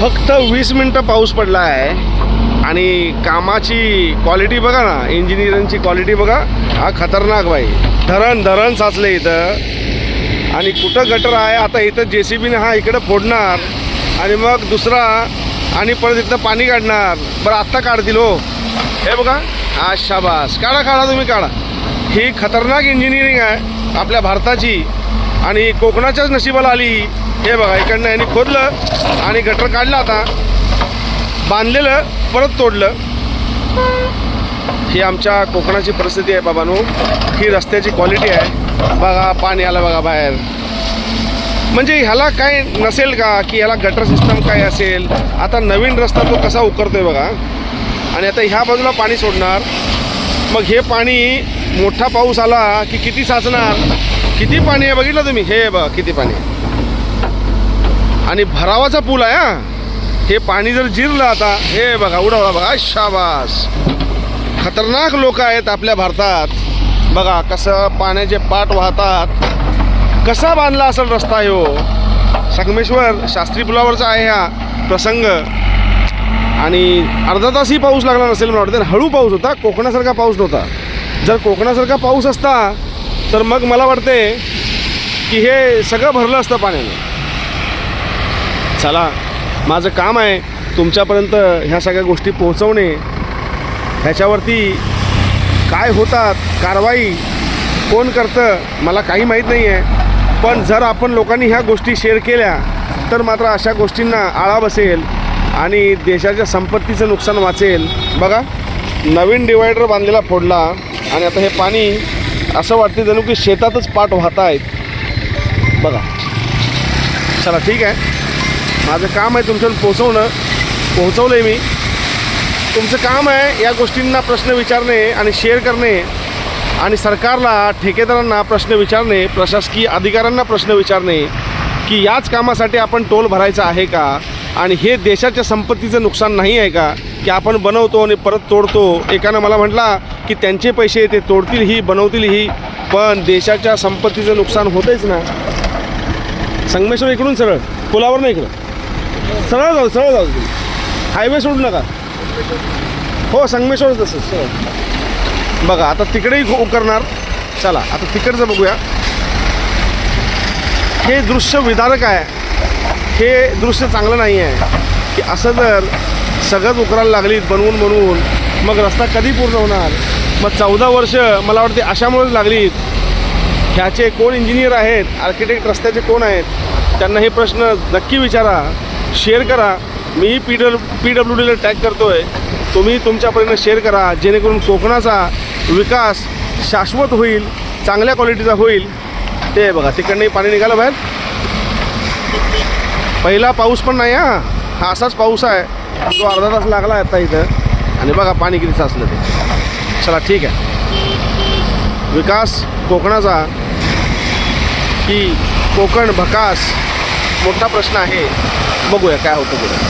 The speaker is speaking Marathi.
फक्त वीस मिनटं पाऊस पडला आहे. आणि कामाची क्वालिटी बघा ना इंजिनिअरिंगची क्वालिटी बघा. हा खतरनाक बाई. धरण धरण साचले इथं. आणि कुठं गटर आहे आता इथं जे सी बीने हा इकडं फोडणार. आणि मग दुसरा आणि परत इथं पाणी काढणार. बरं आत्ता काढतील हो. हे बघा. हा शाबास. काढा काढा तुम्ही काढा. ही खतरनाक इंजिनिअरिंग आहे आपल्या भारताची. आणि कोकणाच्याच नशिबाला आली हे. बघा इकडनं यांनी खोदलं आणि गटर काढलं आता. बांधलेलं परत तोडलं. ही आमच्या कोकणाची परिस्थिती आहे बाबांनो. ही रस्त्याची क्वालिटी आहे. बघा पाणी आलं बघा बाहेर. म्हणजे ह्याला काय नसेल का की ह्याला गटर सिस्टम काय असेल? आता नवीन रस्ता तो कसा उकरतोय बघा. आणि आता ह्या बाजूला पाणी सोडणार. मग हे पाणी मोठा पाऊस आला की किती साचणार? किती पाणी आहे बघितलं तुम्ही? हे बघा किती पाणी आहे. आणि भरावाचा पूल आहे हा. हे पाणी जर जिरलं आता हे बघा उडवला बघा. शाबास. खतरनाक लोक आहेत आपल्या भारतात. बघा कसं पाण्याचे पाट वाहतात. कसा बांधला असेल रस्ता हो संगमेश्वर शास्त्री पुलावरचा आहे हा प्रसंग. आणि अर्धा तासही पाऊस लागला नसेल मला वाटतं. हळू पाऊस होता कोकणासारखा पाऊस नव्हता. जर कोकणासारखा पाऊस असता तर मग मला वाटते की हे सगळं भरलं असतं पाण्याने. चला माझं काम आहे तुमच्यापर्यंत ह्या सगळ्या गोष्टी पोहोचवणे. ह्याच्यावरती काय होतात कारवाई कोण करतं मला काही माहीत नाही आहे पण जर आपण लोकांनी ह्या गोष्टी शेअर केल्या तर मात्र अशा गोष्टींना आळा बसेल आणि देशाच्या संपत्तीचं नुकसान वाचेल. बघा नवीन डिवायडर बांधलेला फोडला आणि आता हे पाणी असं वाटते जणू की शेतातच पाठ वाहत आहेत बघा. चला ठीक आहे. माझं काम आहे तुमच्यावर पोचवणं पोहोचवलं आहे मी. तुमचं काम आहे या गोष्टींना प्रश्न विचारणे आणि शेअर करणे. आणि सरकारला ठेकेदारांना प्रश्न विचारणे प्रशासकीय अधिकाऱ्यांना प्रश्न विचारणे की याच कामासाठी आपण टोल भरायचा आहे का? आणि हे देशाच्या संपत्तीचं नुकसान नाही आहे का? की आपण बनवतो आणि परत तोडतो. एकानं मला म्हटला की त्यांचे पैसे ते तोडतीलही बनवतीलही पण देशाच्या संपत्तीचं नुकसान होतंच ना. संगमेश्वर इकडून सरळ पुलावर नाही इकडं. सरळ जाऊ सरळ जाऊ. तुम्ही हायवे सोडू नका. हो संगमेश्वर तसंच सरळ. बघा आता तिकडेही खो- उकरणार चला आता तिकडचं बघूया. हे दृश्य विदारक आहे. हे दृश्य चांगलं नाही आहे की असं जर सगळंच उकरायला लागलीत बनवून बनवून. मग रस्ता कधी पूर्ण होणार? मग चौदा वर्ष मला वाटते अशामुळेच लागलीत. ह्याचे कोण इंजिनियर आहेत? आर्किटेक्ट रस्त्याचे कोण आहेत? त्यांना हे प्रश्न नक्की विचारा. शेअर करा. मीही पी डब्ल्यू पी डब्ल्यू डीला टॅग करतो आहे तुम्ही तुमच्यापर्यंत शेअर करा. जेणेकरून कोकणाचा विकास शाश्वत होईल चांगल्या क्वालिटीचा होईल. ते बघा तिकडनंही पाणी निघालं बाहेर. पहिला पाऊस पण नाही हा. हा असाच पाऊस आहे जो अर्धा तास लागला आहे आता इथं. आणि बघा पाणी किती साचलं ते. चला ठीक आहे. विकास कोकणाचा की कोकण भकास? मोठा प्रश्न आहे. बघूया काय होतं पुढे.